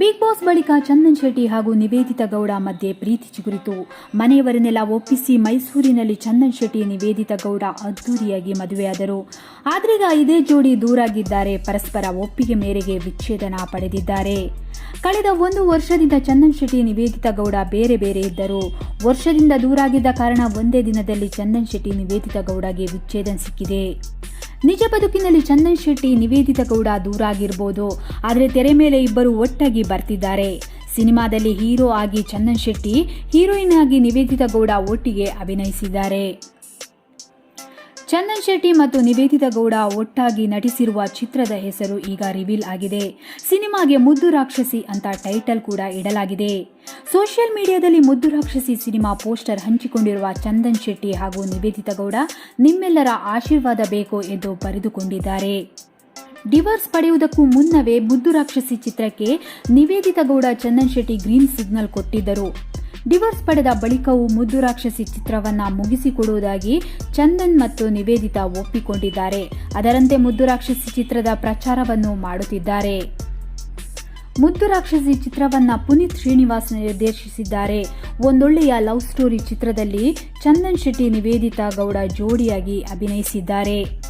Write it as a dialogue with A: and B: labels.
A: Big boss ಬಳಿಕ ಚಂದನ್ ಶೆಟ್ಟಿ ಹಾಗೂ ನಿವೇದಿತ ಗೌಡ ಮಧ್ಯೆ ಪ್ರೀತಿ ಚಿಗುರಿತು. ಮನೆಯವರನ್ನೆಲ್ಲ ಒಪ್ಪಿಸಿ ಮೈಸೂರಿನಲ್ಲಿ ಚಂದನ್ ಶೆಟ್ಟಿ, ನಿವೇದಿತ ಗೌಡ ಅದ್ದೂರಿಯಾಗಿ ಮದುವೆಯಾದರು. ಆದ್ರೀಗ ಇದೇ ಜೋಡಿ ದೂರಾಗಿದ್ದಾರೆ. ಪರಸ್ಪರ ಒಪ್ಪಿಗೆ ಮೇರೆಗೆ ವಿಚ್ಛೇದನ ಪಡೆದಿದ್ದಾರೆ. ಕಳೆದ ಒಂದು ವರ್ಷದಿಂದ ಚಂದನ್ ಶೆಟ್ಟಿ, ನಿವೇದಿತ ಗೌಡ ಬೇರೆ ಬೇರೆ ಇದ್ದರು. ವರ್ಷದಿಂದ ದೂರಾಗಿದ್ದ ಕಾರಣ ಒಂದೇ ದಿನದಲ್ಲಿ ಚಂದನ್ ಶೆಟ್ಟಿ, ನಿವೇದಿತ ಗೌಡಗೆ ವಿಚ್ಛೇದನ ಸಿಕ್ಕಿದೆ. ನಿಜ ಬದುಕಿನಲ್ಲಿ ಚಂದನ್ ಶೆಟ್ಟಿ ನಿವೇದಿತ ಗೌಡ ದೂರ ಆಗಿರ್ಬೋದು ಆದರೆ ತೆರೆ ಮೇಲೆ ಇಬ್ಬರು ಒಟ್ಟಾಗಿ ಬರ್ತಿದ್ದಾರೆ. ಸಿನಿಮಾದಲ್ಲಿ ಹೀರೋ ಆಗಿ ಚಂದನ್ ಶೆಟ್ಟಿ, ಹೀರೋಯಿನ್ ಆಗಿ ನಿವೇದಿತ ಗೌಡ ಒಟ್ಟಿಗೆ ಅಭಿನಯಿಸಿದ್ದಾರೆ. ಚಂದನ್ ಶೆಟ್ಟಿ ಮತ್ತು ನಿವೇದಿತ ಗೌಡ ಒಟ್ಟಾಗಿ ನಟಿಸಿರುವ ಚಿತ್ರದ ಹೆಸರು ಈಗ ರಿವೀಲ್ ಆಗಿದೆ. ಸಿನಿಮಾಗೆ ಮುದ್ದು ರಾಕ್ಷಸಿ ಅಂತ ಟೈಟಲ್ ಕೂಡ ಇಡಲಾಗಿದೆ. ಸೋಷಿಯಲ್ ಮೀಡಿಯಾದಲ್ಲಿ ಮುದ್ದು ರಾಕ್ಷಸಿ ಸಿನಿಮಾ ಪೋಸ್ಟರ್ ಹಂಚಿಕೊಂಡಿರುವ ಚಂದನ್ ಶೆಟ್ಟಿ ಹಾಗೂ ನಿವೇದಿತ ಗೌಡ ನಿಮ್ಮೆಲ್ಲರ ಆಶೀರ್ವಾದ ಬೇಕು ಎಂದು ಬರೆದುಕೊಂಡಿದ್ದಾರೆ. ಡಿವೋರ್ಸ್ ಪಡೆಯುವುದಕ್ಕೂ ಮುನ್ನವೇ ಮುದ್ದು ರಾಕ್ಷಸಿ ಚಿತ್ರಕ್ಕೆ ನಿವೇದಿತಾ ಗೌಡ ಚಂದನ್ ಶೆಟ್ಟಿ ಗ್ರೀನ್ ಸಿಗ್ನಲ್ ಕೊಟ್ಟಿದ್ದರು. ಡಿವೋರ್ಸ್ ಪಡೆದ ಬಳಿಕವೂ ಮುದ್ದು ರಾಕ್ಷಸಿ ಚಿತ್ರವನ್ನ ಮುಗಿಸಿಕೊಡುವುದಾಗಿ ಚಂದನ್ ಮತ್ತು ನಿವೇದಿತಾ ಒಪ್ಪಿಕೊಂಡಿದ್ದಾರೆ. ಅದರಂತೆ ಮುದ್ದು ರಾಕ್ಷಸಿ ಚಿತ್ರದ ಪ್ರಚಾರವನ್ನು ಮಾಡುತ್ತಿದ್ದಾರೆ. ಮುದ್ದು ರಾಕ್ಷಸಿ ಚಿತ್ರವನ್ನ ಪುನೀತ್ ಶ್ರೀನಿವಾಸ್ ನಿರ್ದೇಶಿಸಿದ್ದಾರೆ. ಒಂದೊಳ್ಳೆಯ ಲವ್ ಸ್ಟೋರಿ ಚಿತ್ರದಲ್ಲಿ ಚಂದನ್ ಶೆಟ್ಟಿ, ನಿವೇದಿತಾ ಗೌಡ ಜೋಡಿಯಾಗಿ ಅಭಿನಯಿಸಿದ್ದಾರೆ.